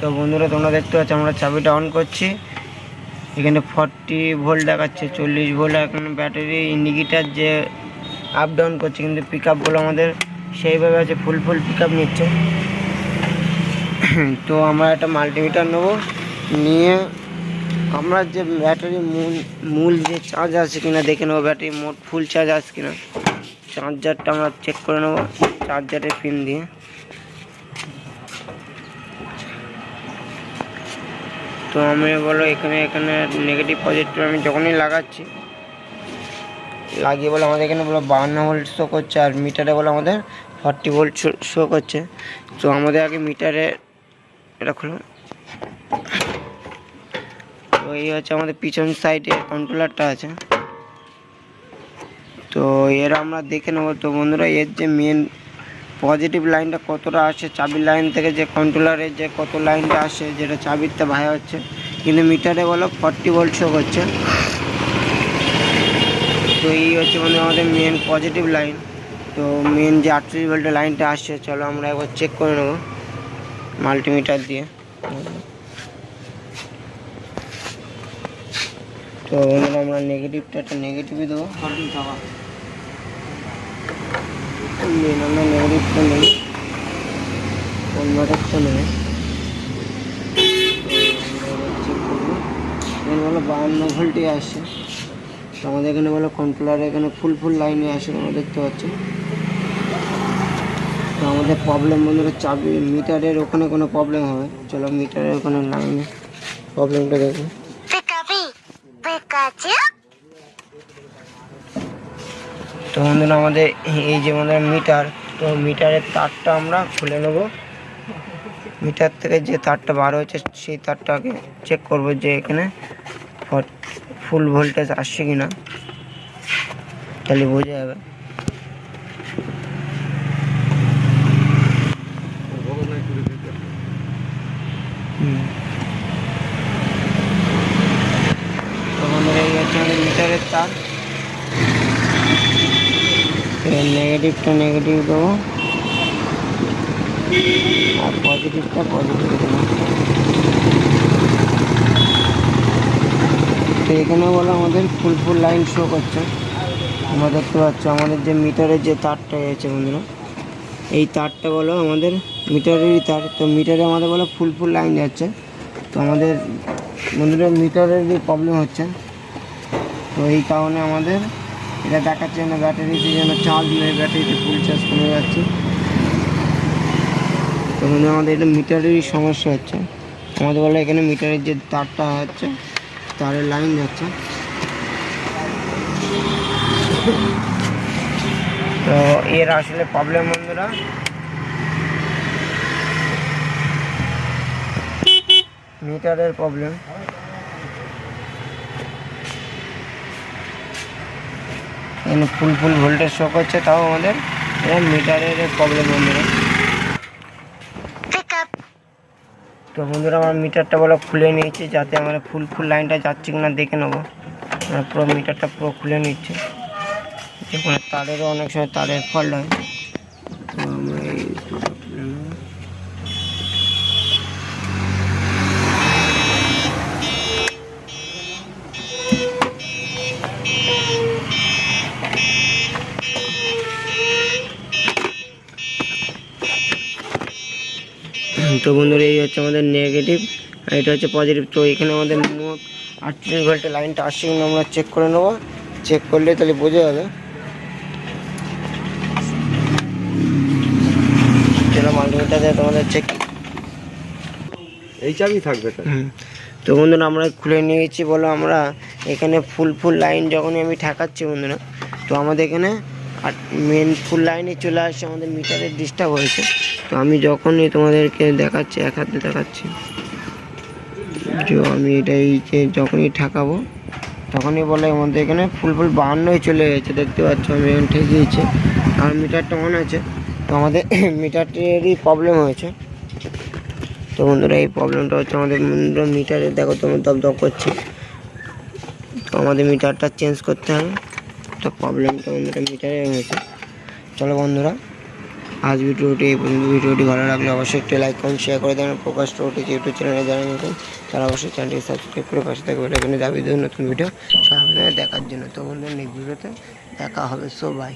তো বন্ধুরা, তোমরা দেখতে পাচ্ছ, আমরা চাবিটা অন করছি। এখানে ফর্টি ভোল্ট দেখাচ্ছে, চল্লিশ ভোল্ট এখন ব্যাটারি ইন্ডিকেটার যে আপ ডাউন করছে, কিন্তু পিক আপগুলো আমাদের সেইভাবে আছে ফুল ফুল পিক আপ নিচ্ছে। তো আমরা একটা মাল্টিমিটার নেব, নিয়ে আমরা যে ব্যাটারি মূল মূল যে চার্জ আছে কিনা দেখে নেব ব্যাটারি মোট ফুল চার্জ আছে কিনা। চার্জারটা আমরা চেক করে নেব চার্জারের পিন দিয়ে। তো আমি বলো, এখানে এখানে নেগেটিভ পজিটিভ আমি যখনই লাগাচ্ছি, লাগিয়ে বলে আমাদের এখানে বলো বাহান্ন ভোল্ট শো করছে আর মিটারে বলে আমাদের ফর্টি ভোল্ট শো করছে তো আমাদের আগে মিটারে এটা খুলো। তো এই হচ্ছে আমাদের পিছন সাইডে কন্ট্রোলারটা আছে। তো এর আমরা দেখে নেব। তো বন্ধুরা, এর যে মেন পজিটিভ লাইনটা কতটা আসে, চাবির লাইন থেকে যে কন্ট্রোলারের যে কত লাইনটা আসে, যেটা চাবিরতে ভাই হচ্ছে কিন্তু মিটারে বলো ফর্টি ভোল্ট শো করছে তো এই হচ্ছে মানে আমাদের মেন পজিটিভ লাইন তো মেন যে আটত্রিশ ভোল্টের লাইনটা আসছে, চলো আমরা একবার চেক করে নেব মাল্টিমিটার দিয়ে। তো আমরা নেগেটিভটা একটা নেগেটিভই দেবো। মেন, আমরা নেগেটিভটা নেই। কনভার্টারটা বলো বাহান্ন ভোল্টই আসছে আমাদের এখানে বলো কন্ট্রোলার এখানে ফুল ফুল লাইনে আসে, তোমরা দেখতে পাচ্ছ। তো আমাদের প্রবলেম বন্ধুরা, চাবি মিটারের ওখানে কোনো প্রবলেম হবে। চলো মিটারের ওখানে লাইনে প্রবলেমটা দেখো। তো বন্ধুরা, আমাদের এই যে আমাদের মিটার, তো মিটারের তারটা আমরা খুলে নেব। মিটার থেকে যে তারটা বার হয়েছে, সেই তারটাকে চেক করব যে এখানে ফুল ভোল্টেজ আসছে কি না তাহলে বোঝা যাবে। মিটারের তার। নেগেটিভটা নেগেটিভ দেবো। আর পজিটিভটা পজিটিভ দেবো। তো এখানে বলো আমাদের ফুল ফুল লাইন শো করছে। আমরা দেখতে পাচ্ছ আমাদের যে মিটারের যে তারটা আছে বন্ধুরা, এই তারটা বলো আমাদের মিটারেরই তার। তো মিটারে আমাদের বলো ফুল ফুল লাইন যাচ্ছে। তো আমাদের বন্ধুরা মিটারেরই প্রবলেম হচ্ছে। তো এই কারণে আমাদের এটা দেখাচ্ছে না ব্যাটারিতে যেন চার্জ নেই ব্যাটারিতে ফুল চার্জ কমে যাচ্ছে। তো মানে আমাদের এটা মিটারেরই সমস্যা হচ্ছে। আমাদের বলে এখানে মিটারের যে তারটা হচ্ছে, তারের লাইন যাচ্ছে। তো এর আসলে প্রবলেম বন্ধুরা। মিটারের প্রবলেম এখানে ফুল ফুল ভোল্টেজ শো করছে তাও আমাদের এটা মিটারের প্রবলেম বন্ধুরা। তো বন্ধুরা আমার মিটারটা বলো খুলে নিয়েছি যাতে আমার ফুল ফুল লাইনটা যাচ্ছে কিনা দেখে নেব। আমরা পুরো মিটারটা পুরো খুলে নিচ্ছে। তারেরও অনেক সময় তারের ফল্ট হয় তো আমরা এই দুটো খুলে নেব। তো বন্ধুরা এই হচ্ছে আমাদের নেগেটিভ আর এটা হচ্ছে পজিটিভ তো এখানে আমাদের মোট আটত্রিশ ভোল্টের লাইনটা আসছে কিনা আমরা চেক করে নেব। চেক করলে তাহলে বোঝা যাবে। চলো মাল্টিমিটার তোমাদের চেক এই চাবি থাকবে তো তো বন্ধুরা আমরা খুলে নিয়েছি বলো আমরা। এখানে ফুল ফুল লাইন যখনই আমি ঠেকাচ্ছি বন্ধুরা তো আমাদের এখানে আর মেন ফুল লাইনে চলে আসছে আমাদের মিটারের ডিস্টার্ব হয়েছে। তো আমি যখনই তোমাদেরকে দেখাচ্ছি, এক হাতে দেখাচ্ছি, যে আমি এটা এই যে যখনই ঠেকাবো, তখনই বলে আমাদের এখানে ফুল ফুল বাহান্নই চলে গেছে দেখতে পাচ্ছ, আমি এখন ঠেকিয়েছি আর মিটারটা অন আছে। তো আমাদের মিটারটিরই প্রবলেম হয়েছে। তো বন্ধুরা, এই প্রবলেমটা হচ্ছে আমাদের মিটারে দেখো তোমার দপ দপ করছে। তো আমাদের মিটারটা চেঞ্জ করতে হবে। তো প্রবলেমটা বন্ধুরা মিটারে হয়েছে। চলো বন্ধুরা, আজ ভিডিওটি এই পর্যন্ত। ভিডিওটি ভালো লাগলে অবশ্যই একটি লাইক করুন শেয়ার করে দেবেন। প্রকাশ টোটি ইউটিউব চ্যানেলে যারা নতুন, তারা অবশ্যই চ্যানেলটি সাবস্ক্রাইব করে পাশে থাকবে। এখানে যাবে নতুন ভিডিও সবাই দেখার জন্য। তো বন্ধুরা নেক্সট ভিডিওতে দেখা হবে। So by